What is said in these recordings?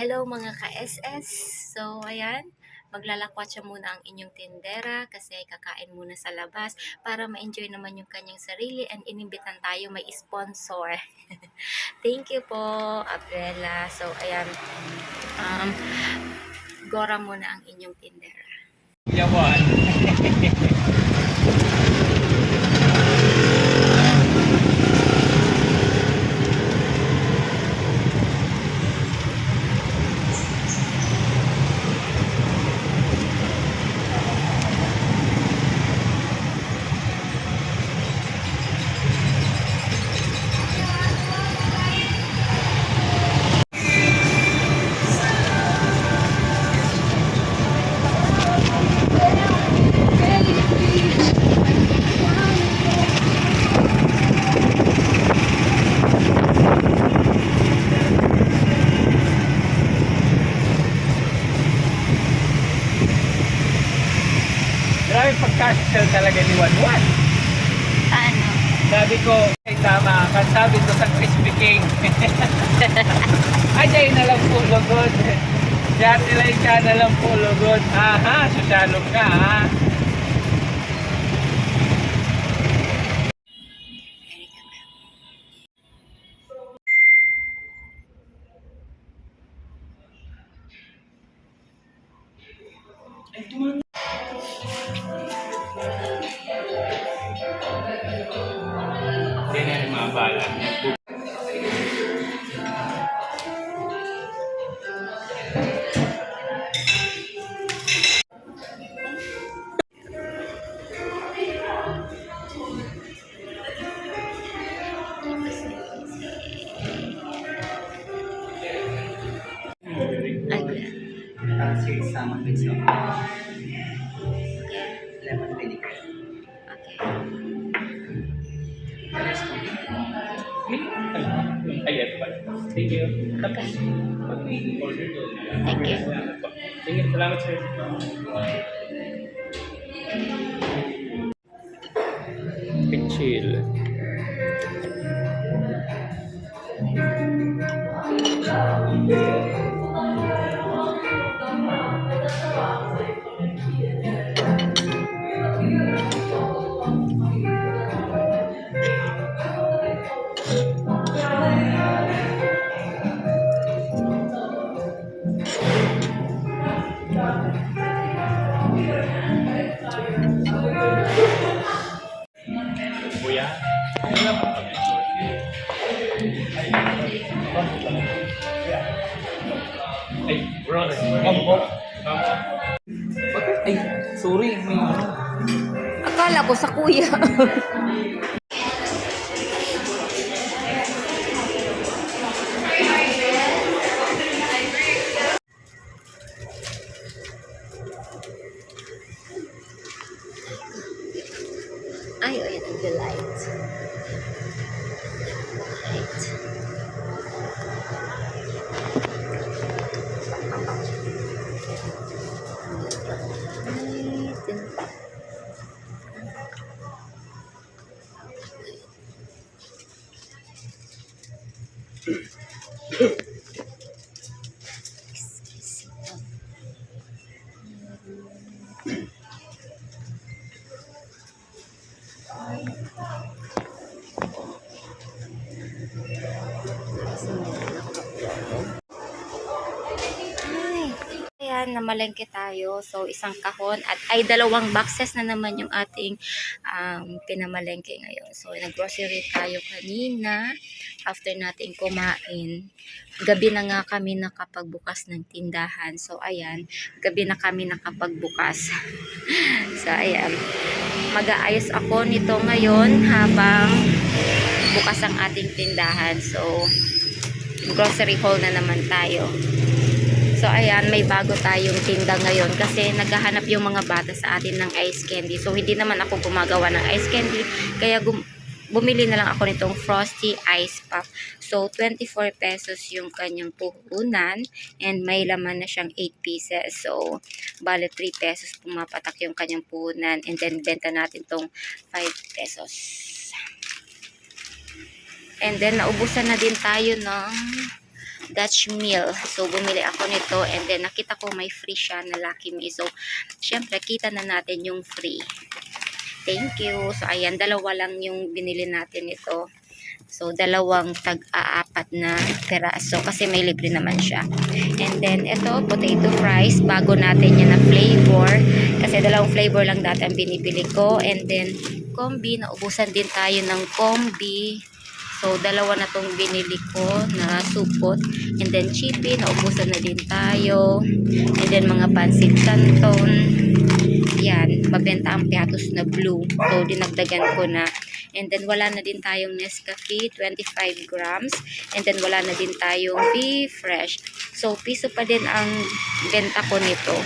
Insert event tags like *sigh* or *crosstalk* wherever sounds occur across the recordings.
Hello mga ka-SS! So, ayan, maglalakwatsa muna ang inyong tindera kasi kakain muna sa labas para ma-enjoy naman yung kanyang sarili and inimbitan tayo may sponsor. *laughs* Thank you po, Abrela. So, ayan, um, gora muna ang inyong tindera. Yawan. Ano? Sabi ko, ay tama, kasabi ko sa Crispy King. Ajay *laughs* na lang po lugod. Si Ate Laika na lang po lugod. Aha, susalog ka ha. Yan ang mga bala. Ay, kuya. Kasi sama with some Okay. lemon vinegar. Okay. It, Ayan pa. Thank you. Okay. Order doon. Thank you. Po. Sige, salamat sir. Chill. Kuya. Ay, bro. Kampo. Ay, sorry. Akala ko sa kuya. *laughs* ayan, namalengke tayo. So, isang kahon at ay dalawang boxes na naman yung ating um, pinamalengke ngayon. So, nag-grocery tayo kanina after natin kumain. Gabi na nga kami nakapagbukas ng tindahan. So, ayan, gabi na kami nakapagbukas. *laughs* so, ayan. Mag-aayos ako nito ngayon habang bukas ang ating tindahan. So, grocery haul na naman tayo. So, ayan, may bago tayong tinda ngayon kasi naghahanap yung mga bata sa atin ng ice candy. So, hindi naman ako gumagawa ng ice candy. Kaya, gum- bumili na lang ako nitong Frosty Ice Pop. So, 24 pesos yung kanyang puhunan and may laman na siyang 8 pieces. So, bale 3 pesos pumapatak yung kanyang puhunan and then benta natin tong 5 pesos. And then, naubusan na din tayo ng Dutch meal. So, bumili ako nito and then nakita ko may free siya na Lucky Me. So, syempre, kita na natin yung free. Thank you. So, ayan, dalawa lang yung binili natin ito. So, dalawang tag-aapat na peraso kasi may libre naman siya. And then, ito, potato fries. Bago natin yan na flavor. Kasi dalawang flavor lang dati ang binibili ko. And then, kombi. Naubusan din tayo ng kombi. So, dalawa na tong binili ko na supot. And then, chippy. Naubusan na din tayo. And then, mga pansit canton. Yan. Mabenta ang piatos na blue. So, dinagdagan ko na. And then, wala na din tayong Nescafe, 25 grams. And then, wala na din tayong Be Fresh. So, piso pa din ang benta ko nito.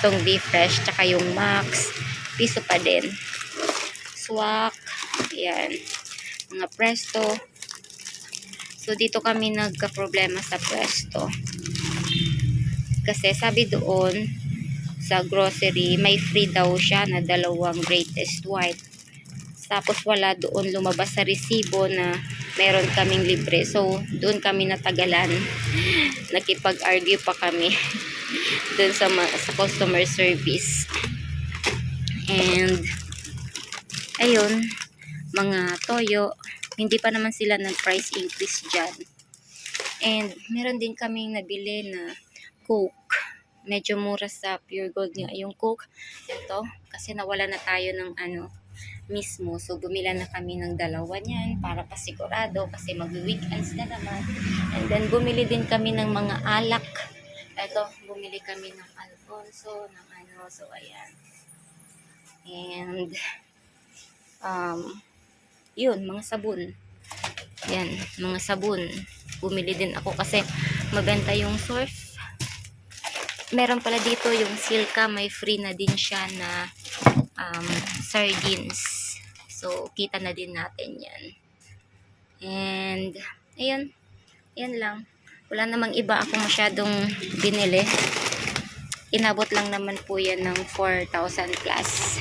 Itong Be Fresh, tsaka yung Max. Piso pa din. Swak. Yan. Mga Presto. So, dito kami nagka-problema sa Presto. Kasi sabi doon, sa grocery, may free daw siya na dalawang greatest white. Tapos wala doon lumabas sa resibo na meron kaming libre. So, doon kami natagalan. *laughs* Nakipag-argue pa kami *laughs* doon sa, sa customer service. And, ayun, mga toyo, hindi pa naman sila ng-price increase dyan. And, meron din kaming nabili na Coke. Medyo mura sa Pure Gold nga yung Coke. Ito, kasi nawala na tayo ng ano, mismo. So, bumila na kami ng dalawa niyan para pasigurado kasi mag-weekends na naman. And then, bumili din kami ng mga alak. Ito, bumili kami ng Alfonso, ng ano, so ayan. And, um, yun, mga sabon. Yan, mga sabon. Bumili din ako kasi mabenta yung surf. Meron pala dito yung Silka, may free na din siya na um, sardines. So, kita na din natin yan. And, ayun. Yan lang. Wala namang iba ako masyadong binili. Inabot lang naman po yan ng 4,000 plus.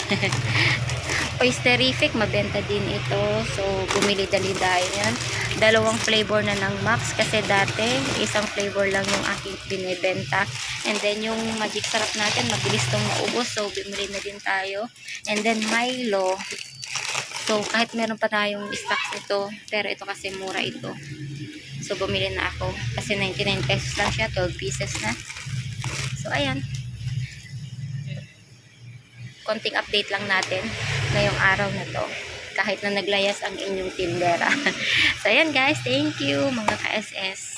*laughs* Oysterific, mabenta din ito. So, bumili dali dahil yan. Dalawang flavor na ng Max kasi dati isang flavor lang yung aking binibenta. And then yung magic sarap natin, mabilis tong maubos. So, bumili na din tayo. And then Milo. So, kahit meron pa tayong stock nito, pero ito kasi mura ito. So, bumili na ako. Kasi 99 pesos lang siya, 12 pieces na. So, ayan. Konting update lang natin ngayong araw na to. Kahit na naglayas ang inyong tindera. *laughs* so, ayan guys. Thank you mga ka-SS.